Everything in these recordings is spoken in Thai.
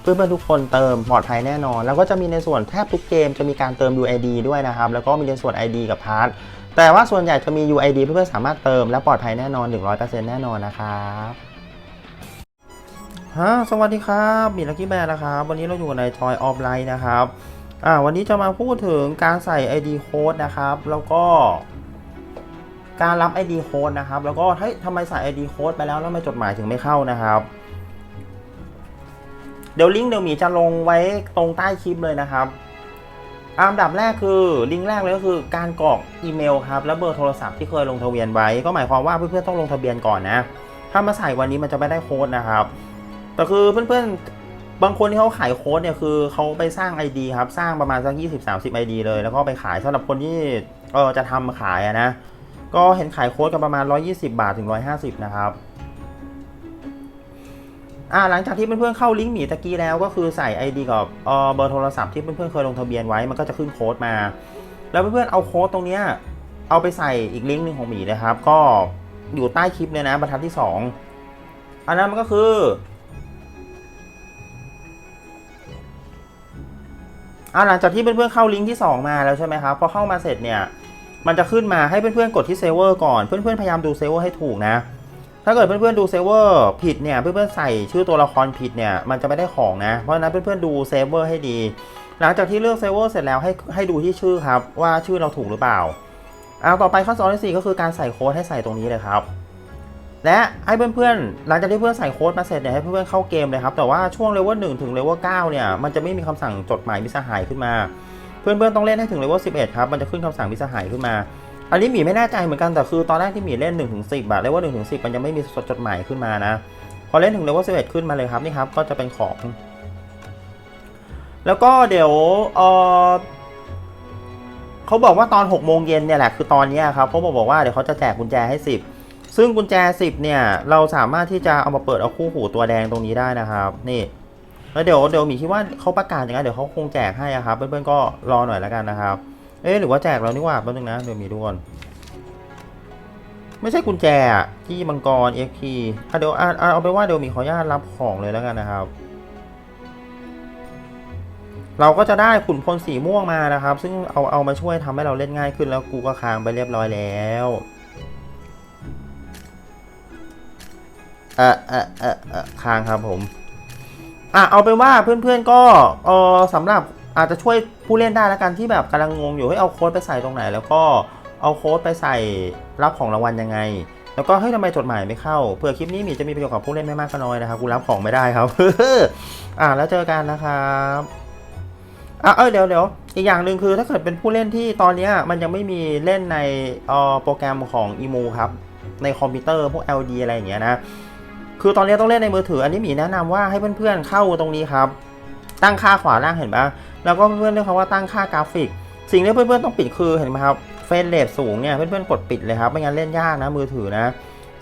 เพื่อนๆทุกคนเติมปลอดภัยแน่นอน แล้วก็จะมีในส่วนแทบทุกเกมจะมีการเติม UID ด้วยนะครับ แล้วก็มีในส่วน ID กับพาร์ทแต่ว่าส่วนใหญ่จะมี UID เพื่อนๆสามารถเติมและปลอดภัยแน่นอน 100%แน่นอนนะครับฮะสวัสดีครับมีลักกี้แบร์นะครับ วันนี้เราอยู่ใน Toy of Light นะครับอ่าวันนี้จะมาพูดถึงการใส่ ID code นะครับ แล้วก็การรับ ID code นะครับ แล้วก็เฮ้ยทำไมใส่ ID code ไปแล้วแล้วทำไมจดหมายถึงไม่เข้านะครับ เดี๋ยวลิงก์เดี๋ยวมีจะลงไว้ตรงใต้คลิปเลยนะครับอันดับแรกคือลิงก์แรกเลยก็คือการกรอกอีเมลครับและเบอร์โทรศัพท์ที่เคยลงทะเบียนไว้ ก็หมายความว่าเพื่อนๆต้องลงทะเบียนก่อนนะ ถ้ามาใส่วันนี้มันจะไม่ได้โค้ดนะครับ แต่คือเพื่อนๆบางคนที่เขาขายโค้ดเนี่ยคือเขาไปสร้าง ID ครับสร้างประมาณสัก20-30 ID เลย แล้วก็ไปขายสำหรับคนที่เออจะทำขายนะ ก็เห็นขายโค้ดกันประมาณ 120 บาทถึง 150 นะครับ อ่าหลังจากที่เพื่อนๆเข้าลิงก์หมีตะกี้แล้วก็คือใส่ ID กับเอ่อเบอร์โทรศัพท์ที่เพื่อนๆเคยลงทะเบียนไว้มันก็จะขึ้นโค้ดมา แล้วเพื่อนๆเอาโค้ดตรงเนี้ยเอาไปใส่อีกลิงก์หนึ่งของหมีนะครับ ก็อยู่ใต้คลิปเลยนะบรรทัดที่ 2 อันนั้นมันก็คือ อ่าหลังจากที่เพื่อนๆเข้าลิงก์ที่ 2 มาแล้วใช่ไหมครับพอเข้ามาเสร็จเนี่ยมันจะขึ้นมาให้เพื่อนๆกดที่เซร์ฟเวอร์ก่อนเพื่อนๆพยายามดูเซร์ฟเวอร์ให้ถูกนะ ถ้าเกิดเพื่อนๆดูเซร์ฟเวอร์ผิดเนี่ยเพื่อนๆใส่ชื่อตัวละครผิดเนี่ยมันจะไม่ได้ของนะ เพราะฉะนั้นเพื่อนๆดูเซร์ฟเวอร์ให้ดี หลังจากที่เลือกเซร์ฟเวอร์เสร็จแล้วให้ให้ดูที่ชื่อครับ ว่าชื่อเราถูกหรือเปล่าเอาต่อไปขั้นตอนที่สี่ก็คือการใส่โค้ดให้ใส่ตรงนี้เลยครับและให้เพื่อนๆ หลังจากที่เพื่อนใส่โค้ดมาเสร็จเนี่ยให้เพื่อนๆเข้าเกมเลยครับ แต่ว่าช่วงเลเวลหนึ่งถึงเลเวลเก้าเนี่ย มันจะไม่มีคำสั่งจดหมายมิสหายขึ้นมา เพื่อนๆ ต้องเล่นให้ถึงเลเวลสิบเอ็ดครับ มันจะขึ้นคำสั่งมิสหายขึ้นมา อันนี้หมีไม่แน่ใจเหมือนกันแต่คือตอนแรกที่หมีเล่น1นถึงสิบอะเลเวลหนึ่งถึงสิบมันยังไม่มีจดหมายขึ้นมานะ พอเล่นถึงเลเวลสิบเอ็ดขึ้นมาเลยครับนี่ครับก็จะเป็นของ แล้วก็เดี๋ยวเออเขาบอกว่าตอน6โมงเย็นเนี่ยแหละคือตอนนี้ครับเขาบอกบอกว่าเดี๋ยวเขาจะแจกกุญแจให้ 10 ซึ่งกุญแจ 10 เนี่ย เราสามารถที่จะเอามาเปิดเอาคู่หูตัวแดงตรงนี้ได้นะครับ นี่แล้วเดี๋ยวเดี๋ยวหมีคิดว่าเขาประกาศอย่างนั้นเดี๋ยวเขาคงแจกให้ครับเพื่อนๆก็รอหน่อยแล้วกันนะครับ เอ๊ะหรือว่าแจกแล้วนี่ว่าแป๊บนึงนะเดี๋ยวมีดูก่อนไม่ใช่กุญแจที่มังกร XP อะเดี๋ยวอะอะเอาไปว่าเดี๋ยวมีขออนุญาตรับของเลยแล้วกันนะครับ เราก็จะได้ขุนพลสีม่วงมานะครับ ซึ่งเอาเอามาช่วยทำให้เราเล่นง่ายขึ้นแล้วกูก็ค้างไปเรียบร้อยแล้วเออเออเออเออค้างครับผมอะเอาเป็นว่าเพื่อนๆก็เออสำหรับ อาจจะช่วยผู้เล่นได้แล้วกันที่แบบกำลังงงอยู่ให้เอาโค้ดไปใส่ตรงไหน แล้วก็เอาโค้ดไปใส่รับของรางวัลยังไง แล้วก็เฮ้ยทำไมจดหมายไม่เข้าเผื่อคลิปนี้มีจะมีประโยชน์กับผู้เล่นไม่มากก็น้อยนะครับกูรับของไม่ได้ครับอะแล้วเจอกันนะครับอะเออเดี๋ยวเดี๋ยวอีกอย่างหนึ่งคือถ้าเกิดเป็นผู้เล่นที่ตอนนี้มันยังไม่มีเล่นในออโปรแกรมของ EMU ครับในคอมพิวเตอร์พวก LD อะไรอย่างเงี้ยนะคือตอนนี้ต้องเล่นในมือถืออันนี้มีแนะนำว่าให้เพื่อนๆเข้าตรงนี้ครับ ตั้งค่าขวาล่างเห็นปะแล้วก็เพื่อนๆเลือกคำว่าตั้งค่ากราฟิก สิ่งที่เพื่อนๆต้องปิดคือเห็นไหมครับเฟรมเรทสูงเนี่ยเพื่อนๆกดปิดเลยครับไม่งั้นเล่นยากนะมือถือนะ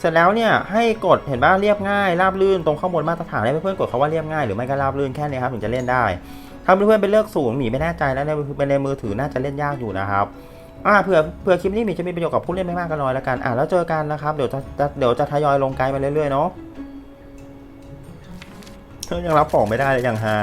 เสร็จแล้วเนี่ยให้กดเห็นปะเรียบง่ายราบลื่นตรงข้างบนมาตรฐานให้เพื่อนๆกดคำว่าเรียบง่ายหรือไม่ก็ราบลื่นแค่นี้ครับถึงจะเล่นได้ถ้าเพื่อนๆไปเลือกสูงหมีไม่แน่ใจแล้วในในมือถือน่าจะเล่นยากอยู่นะครับอ่าเผื่อเผื่อคลิปนี้มีจะมีประโยชน์กับผู้เล่นไม่มากก็น้อยแล้วกันอ่าแล้วเจอกันนะครับเดี๋ยวจะเดี๋ยวจะทยอยลงไกด์มาเรื่อยๆเนาะยังรับของไม่ได้เลยย่างฮา